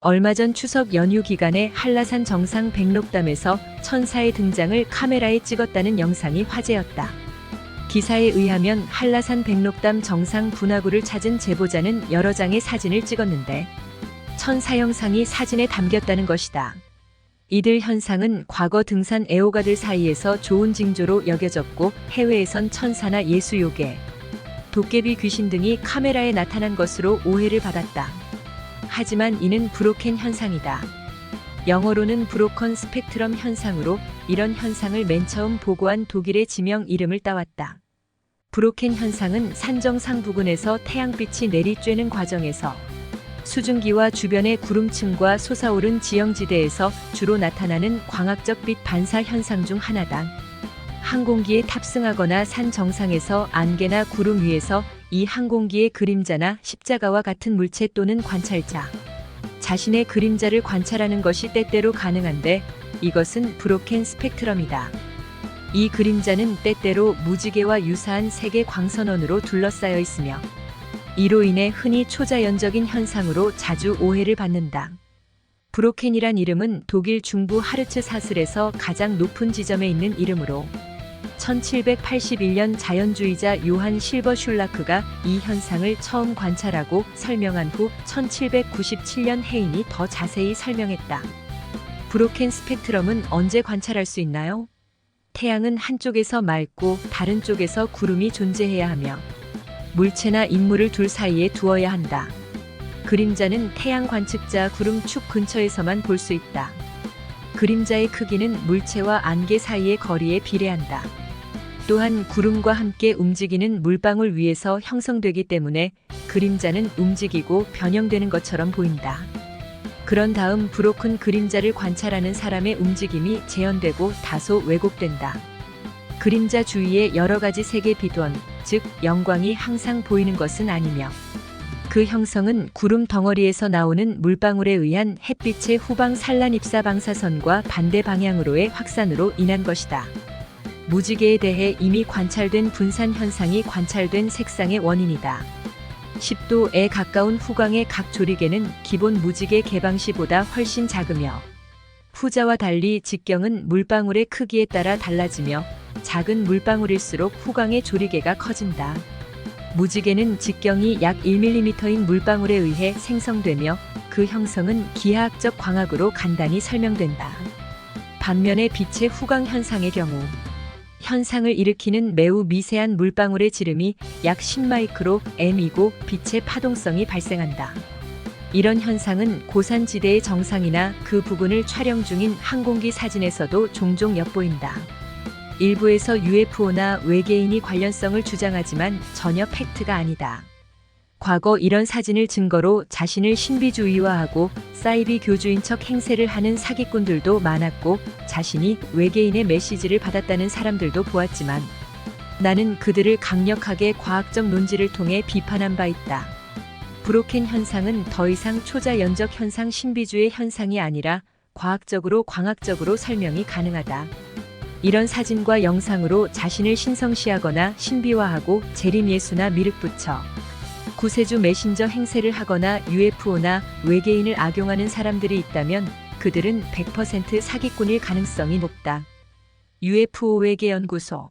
얼마 전 추석 연휴 기간에 한라산 정상 백록담에서 천사의 등장을 카메라에 찍었다는 영상이 화제였다. 기사에 의하면 한라산 백록담 정상 분화구를 찾은 제보자는 여러 장의 사진을 찍었는데 천사 영상이 사진에 담겼다는 것이다. 이들 현상은 과거 등산 애호가들 사이에서 좋은 징조로 여겨졌고 해외에선 천사나 예수 요괴, 도깨비 귀신 등이 카메라에 나타난 것으로 오해를 받았다. 하지만 이는 브로켄 현상이다. 영어로는 브로컨 스펙트럼 현상으로 이런 현상을 맨 처음 보고한 독일의 지명 이름을 따왔다. 브로켄 현상은 산정상 부근에서 태양빛이 내리쬐는 과정에서 수증기와 주변의 구름층과 솟아오른 지형지대에서 주로 나타나는 광학적 빛 반사 현상 중 하나다. 항공기에 탑승하거나 산 정상에서 안개나 구름 위에서 이 항공기의 그림자나 십자가와 같은 물체 또는 관찰자, 자신의 그림자를 관찰하는 것이 때때로 가능한데 이것은 브로켄 스펙트럼이다. 이 그림자는 때때로 무지개와 유사한 색의 광선원으로 둘러싸여 있으며 이로 인해 흔히 초자연적인 현상으로 자주 오해를 받는다. 브로켄이란 이름은 독일 중부 하르츠 사슬에서 가장 높은 지점에 있는 이름으로 1781년 자연주의자 요한 실버 슐라크가 이 현상을 처음 관찰하고 설명한 후 1797년 헤인이 더 자세히 설명했다. 브로켄 스펙트럼은 언제 관찰할 수 있나요? 태양은 한쪽에서 맑고 다른 쪽에서 구름이 존재해야 하며 물체나 인물을 둘 사이에 두어야 한다. 그림자는 태양 관측자 구름 축 근처에서만 볼 수 있다. 그림자의 크기는 물체와 안개 사이의 거리에 비례한다. 또한 구름과 함께 움직이는 물방울 위에서 형성되기 때문에 그림자는 움직이고 변형되는 것처럼 보인다. 그런 다음 브로큰 그림자를 관찰하는 사람의 움직임이 재현되고 다소 왜곡된다. 그림자 주위에 여러 가지 색의 빛원, 즉 영광이 항상 보이는 것은 아니며 그 형성은 구름 덩어리에서 나오는 물방울에 의한 햇빛의 후방 산란 입사 방사선과 반대 방향으로의 확산으로 인한 것이다. 무지개에 대해 이미 관찰된 분산 현상이 관찰된 색상의 원인이다. 10도에 가까운 후광의 각 조리개는 기본 무지개 개방시보다 훨씬 작으며 후자와 달리 직경은 물방울의 크기에 따라 달라지며 작은 물방울일수록 후광의 조리개가 커진다. 무지개는 직경이 약 1mm인 물방울에 의해 생성되며 그 형성은 기하학적 광학으로 간단히 설명된다. 반면에 빛의 후광 현상의 경우 현상을 일으키는 매우 미세한 물방울의 지름이 약 10마이크로 m이고 빛의 파동성이 발생한다. 이런 현상은 고산지대의 정상이나 그 부근을 촬영 중인 항공기 사진에서도 종종 엿보인다. 일부에서 UFO나 외계인이 관련성을 주장하지만 전혀 팩트가 아니다. 과거 이런 사진을 증거로 자신을 신비주의화하고 사이비 교주인 척 행세를 하는 사기꾼들도 많았고 자신이 외계인의 메시지를 받았다는 사람들도 보았지만 나는 그들을 강력하게 과학적 논지를 통해 비판한 바 있다. 브로켄 현상은 더 이상 초자 연적 현상 신비주의 현상이 아니라 과학적으로 광학적으로 설명이 가능하다. 이런 사진과 영상으로 자신을 신성시하거나 신비화하고 재림 예수나 미륵 붙여 구세주 메신저 행세를 하거나 UFO나 외계인을 악용하는 사람들이 있다면 그들은 100% 사기꾼일 가능성이 높다. UFO 외계연구소